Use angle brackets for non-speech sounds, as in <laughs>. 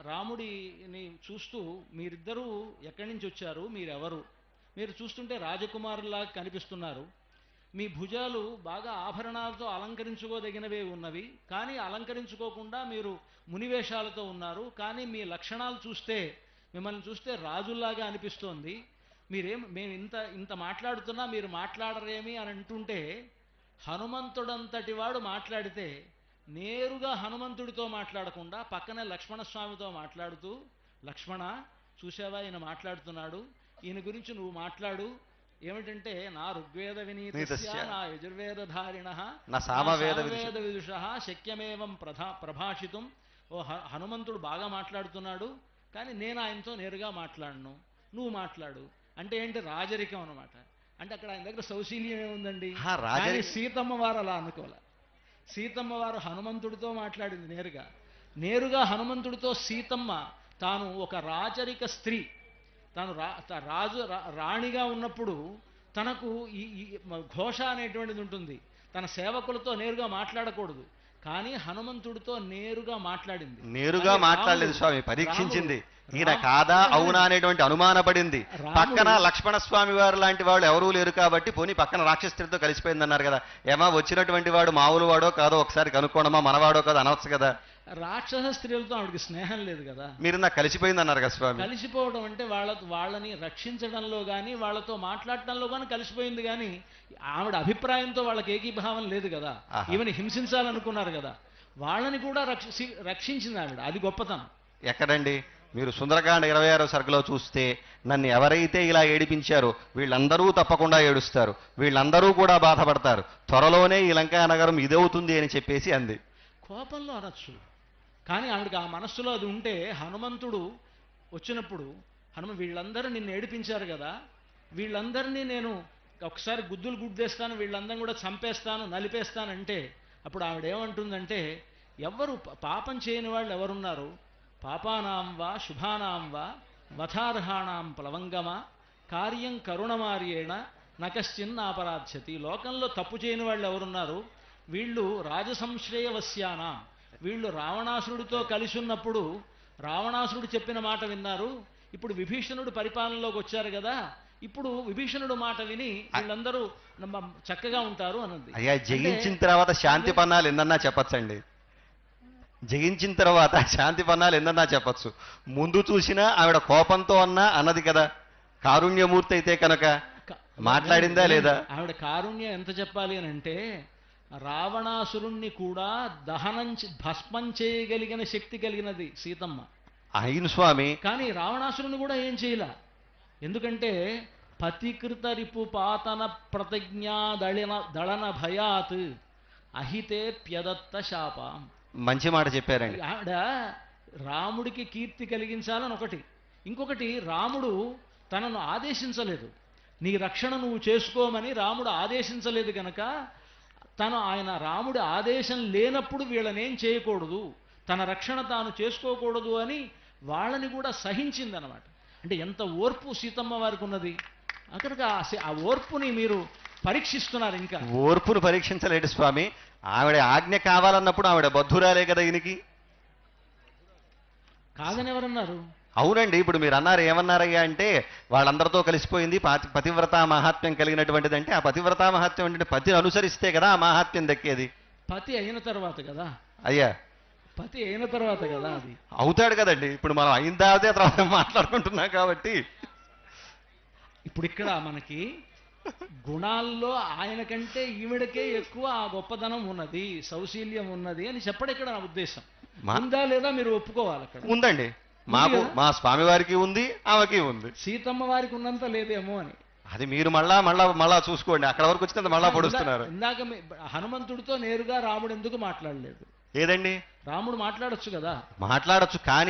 రాముడిని చూస్తూ మీరిద్దరూ ఎక్కడి నుంచి వచ్చారు? మీరెవరు? మీరు చూస్తుంటే రాజకుమారులాగా కనిపిస్తున్నారు. మీ భుజాలు బాగా ఆభరణాలతో అలంకరించుకోదగినవే ఉన్నవి. కానీ అలంకరించుకోకుండా మీరు మునివేషాలతో ఉన్నారు. కానీ మీ లక్షణాలు చూస్తే మిమ్మల్ని చూస్తే రాజుల్లాగా అనిపిస్తోంది. మీరేం మేము ఇంత ఇంత మాట్లాడుతున్నా మీరు మాట్లాడరేమి అని అంటుంటే హనుమంతుడంతటి వాడు మాట్లాడితే నేరుగా హనుమంతుడితో మాట్లాడకుండా పక్కనే లక్ష్మణస్వామితో మాట్లాడుతూ లక్ష్మణ చూసావా ఈయన మాట్లాడుతున్నాడు? ఈయన గురించి నువ్వు మాట్లాడు. ఏమిటంటే నా ఋగ్వేద వినీతస్య నీతస్య. నా యజుర్వేదధారిణ నా సామవేద విదుష. వేద విదుష శక్యమేవం ప్రధా ప్రభాషితం. ఓ హనుమంతుడు బాగా మాట్లాడుతున్నాడు కానీ నేను ఆయనతో నేరుగా మాట్లాడను. నువ్వు మాట్లాడు. అంటే ఏంటి? రాజరికం అనమాట అంటే అక్కడ ఆయన దగ్గర సౌశీల్యం ఏముందండి సీతమ్మ వారు అలా అనుకోలే. సీతమ్మ వారు హనుమంతుడితో మాట్లాడింది నేరుగా. నేరుగా హనుమంతుడితో సీతమ్మ తాను ఒక రాచరిక స్త్రీ. తాను రాజు రాణిగా ఉన్నప్పుడు తనకు ఈ ఘోష అనేటువంటిది ఉంటుంది. తన సేవకులతో నేరుగా మాట్లాడకూడదు. కానీ హనుమంతుడితో నేరుగా మాట్లాడింది. నేరుగా మాట్లాడలేదు స్వామి పరీక్షించింది. ఈయన కాదా అవునా అనేటువంటి అనుమానపడింది పక్కన లక్ష్మణ స్వామి వారు లాంటి వాళ్ళు ఎవరూ లేరు కాబట్టి పోనీ పక్కన రాక్షస్త్రితో కలిసిపోయింది అన్నారు కదా. ఏమా వచ్చినటువంటి వాడు మామూలు వాడో కాదో ఒకసారి కనుక్కోవడమా మనవాడో కాదో అనవచ్చు కదా. రాక్షస స్త్రీలతో ఆవిడకి స్నేహం లేదు కదా. మీరు నాకు కలిసిపోయింది అన్నారు కదా స్వామి. కలిసిపోవడం అంటే వాళ్ళ వాళ్ళని రక్షించడంలో కానీ వాళ్ళతో మాట్లాడటంలో కానీ కలిసిపోయింది కానీ ఆవిడ అభిప్రాయంతో వాళ్ళకి ఏకీభావం లేదు కదా. ఈమెను హింసించాలనుకున్నారు కదా. వాళ్ళని కూడా రక్షి రక్షించింది ఆవిడ. అది గొప్పతనం. ఎక్కడండి? మీరు సుందరకాండ ఇరవై ఆరో సరుకులో చూస్తే నన్ను ఎవరైతే ఇలా ఏడిపించారో వీళ్ళందరూ తప్పకుండా ఏడుస్తారు. వీళ్ళందరూ కూడా బాధపడతారు. త్వరలోనే ఈ లంకా నగరం ఇదవుతుంది అని చెప్పేసి అంది. కోపంలో అనొచ్చు. కానీ ఆవిడకి ఆ మనస్సులో అది ఉంటే హనుమంతుడు వచ్చినప్పుడు హనుమ వీళ్ళందరూ నిన్ను ఏడిపించారు కదా. వీళ్ళందరినీ నేను ఒకసారి గుద్దులు గుద్దేస్తాను వీళ్ళందరం కూడా చంపేస్తాను నలిపేస్తానంటే అప్పుడు ఆవిడ ఏమంటుందంటే ఎవ్వరు పాపం చేయని వాళ్ళు ఎవరున్నారు? పాపానాం వా శుభానాం వా వథార్హాణాం ప్లవంగమా కార్యం కరుణమార్యేణ నకశ్చిన్నాపరాధ్యతి లోకంలో తప్పు చేయని వాళ్ళు ఎవరున్నారు? వీళ్ళు రాజసంశ్రయవస్యానా వీళ్ళు రావణాసురుడితో కలిసి ఉన్నప్పుడు రావణాసురుడు చెప్పిన మాట విన్నారు? ఇప్పుడు విభీషణుడు పరిపాలనలోకి వచ్చారు కదా ఇప్పుడు విభీషణుడు మాట విని వీళ్ళందరూ చక్కగా ఉంటారు అన్నది. అయ్యా జయించిన తర్వాత శాంతి పన్నాలు ఎన్నన్నా చెప్పచ్చండి. జయించిన తర్వాత <laughs> శాంతి పన్నాలు ఎన్నన్నా చెప్పచ్చు. ముందు చూసినా ఆవిడ కోపంతో అన్నా అన్నది కదా. కారుణ్యమూర్తి అయితే కనుక మాట్లాడిందా లేదా? ఆవిడ కారుణ్యం ఎంత చెప్పాలి అని అంటే రావణాసురుణ్ణి కూడా దహనం భస్మం చేయగలిగిన శక్తి కలిగినది సీతమ్మ. అయిన స్వామి. కానీ రావణాసురుని కూడా ఏం చేయలే? ఎందుకంటే పతికృత రిపు పాతన ప్రతిజ్ఞా దళిన దళన భయాత్ అహితే ప్యదత్త శాపం. మంచి మాట చెప్పారండి. ఆవిడ రాముడికి కీర్తి కలిగించాలని ఒకటి. ఇంకొకటి రాముడు తనను ఆదేశించలేదు. నీ రక్షణ నువ్వు చేసుకోమని రాముడు ఆదేశించలేదు కనుక తను ఆయన రాముడి ఆదేశం లేనప్పుడు వీళ్ళనేం చేయకూడదు. తన రక్షణ తాను చేసుకోకూడదు అని వాళ్ళని కూడా సహించిందనమాట. అంటే ఎంత ఓర్పు సీతమ్మ వారికి ఉన్నది. అక్కడికి ఆ ఓర్పుని మీరు పరీక్షిస్తున్నారు ఇంకా. ఓర్పును పరీక్షించలేడు స్వామి. ఆవిడ ఆజ్ఞ కావాలన్నప్పుడు ఆవిడ బద్ధురాలే కదా ఈయనకి. కాదని ఎవరన్నారు? అవునండి ఇప్పుడు మీరు అన్నారు ఏమన్నారయ్యా అంటే వాళ్ళందరితో కలిసిపోయింది పాతి పతివ్రత మహాత్మ్యం కలిగినటువంటిది అంటే ఆ పతివ్రత మహాత్మ్యం అంటే పతిని అనుసరిస్తే కదా ఆ మహాత్మ్యం దక్కేది. పతి అయిన తర్వాత కదా? అయ్యా. పతి అయిన తర్వాత కదా అది? అవుతాడు కదండి ఇప్పుడు మనం అయిన తర్వాతే తర్వాత మాట్లాడుకుంటున్నాం కాబట్టి. ఇప్పుడు ఇక్కడ మనకి గుణాల్లో ఆయన కంటే ఈవిడకే ఎక్కువ ఆ గొప్పదనం ఉన్నది సౌశీల్యం ఉన్నది అని చెప్పడం ఇక్కడ నా ఉద్దేశం. ఉందా లేదా మీరు ఒప్పుకోవాలి అక్కడ? ఉందండి. మాకు? మా స్వామివారికి ఉంది ఆమెకి ఉంది. సీతమ్మ వారికి ఉన్నంత లేదేమో అని. అది మీరు మళ్ళా మళ్ళా మళ్ళా చూసుకోండి. అక్కడ వరకు వచ్చినంత మళ్ళా పొడుస్తున్నారు. ఇందా- ఇందాక హనుమంతుడితో నేరుగా రాముడు ఎందుకు మాట్లాడలేదు? ఏదండి? రాముడు మాట్లాడొచ్చు కదా. మాట్లాడొచ్చు కానీ